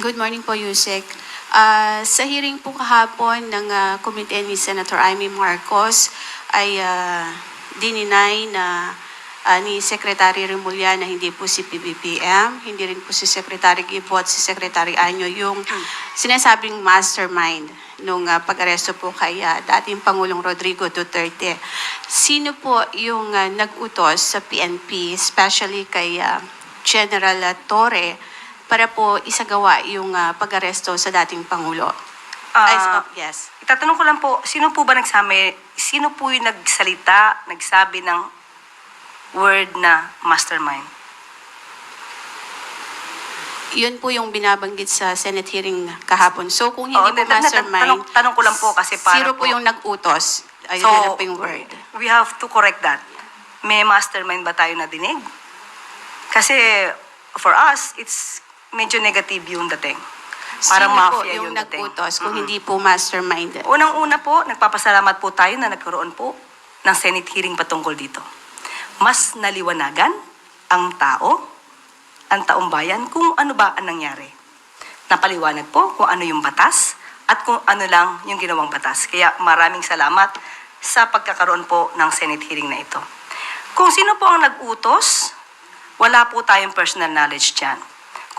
Good morning po, Yusek. Ah, sa hearing po kahapon ng uh, komite ni Senator Amy Marcos ay uh, dininay na ah, ni Secretary Remulla na hindi po si PBBM, hindi rin po si Secretary Gibo at si Secretary Anyo yung sinasabing mastermind nung ah, pag-aresto po kay ah, dating Pangulong Rodrigo Duterte. Sino po yung ah, nag-utos sa PNP, especially kay ah, General ah, Torre, para po isagawa yung ah, pag-aresto sa dating Pangulo? Ay, Ah, oh, yes. itatanong ko lang po, sino po ba nagsabi, sino po yung nagsalita, nagsabi ng word na mastermind? Yun po yung binabanggit sa Senate hearing kahapon. So kung hindi Oo, po mastermind, tanong- tanong ko lang po kasi para Zero po po- yung nag-utos. Ayun So, na po yung word. we have to correct that. May mastermind ba tayo na dinig? Kasi for us, it's medyo negative yung dating. Parang Sino po mafia yung yung dating. nag-utos kung hindi po mastermind? Unang-una po, nagpapasalamat po tayo na nagkaroon po ng Senate hearing patungkol dito. Mas naliwanagan ang tao, ang taong bayan, kung ano ba ang nangyari. Napaliwanag po kung ano yung batas at kung ano lang yung ginawang batas. Kaya maraming salamat sa pagkakaroon po ng Senate hearing na ito. Kung sino po ang nag-utos, wala po tayong personal knowledge dyan.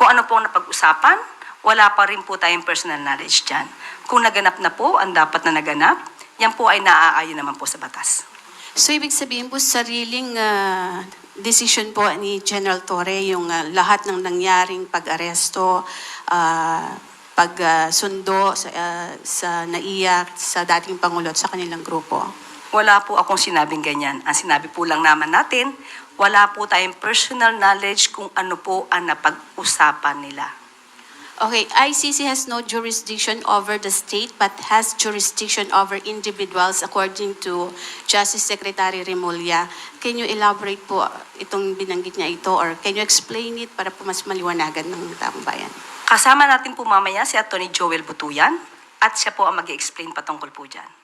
Kung ano po ang napag-usapan, wala pa rin po tayong personal knowledge dyan. Kung naganap na po ang dapat na naganap, yan po ay naaayon naman po sa batas. So ibig sabihin po sariling ah, decision po ni General Torre yung ah, lahat ng nangyaring pag-aresto, ah, pag-sundo sa, ah, sa NAIA, sa dating Pangulo at sa kanilang grupo. Wala po akong sinabing ganyan. Ang sinabi po lang naman natin, wala po tayong personal knowledge kung ano po ang napag-usapan nila. Okay, ICC has no jurisdiction over the state but has jurisdiction over individuals according to Justice Secretary Remulla. Can you elaborate po itong binanggit niya ito or can you explain it para po mas maliwanagan ng taong bayan? Kasama natin po mamaya si Atty. Joel Butuyan at siya po ang mag explain patungkol po dyan.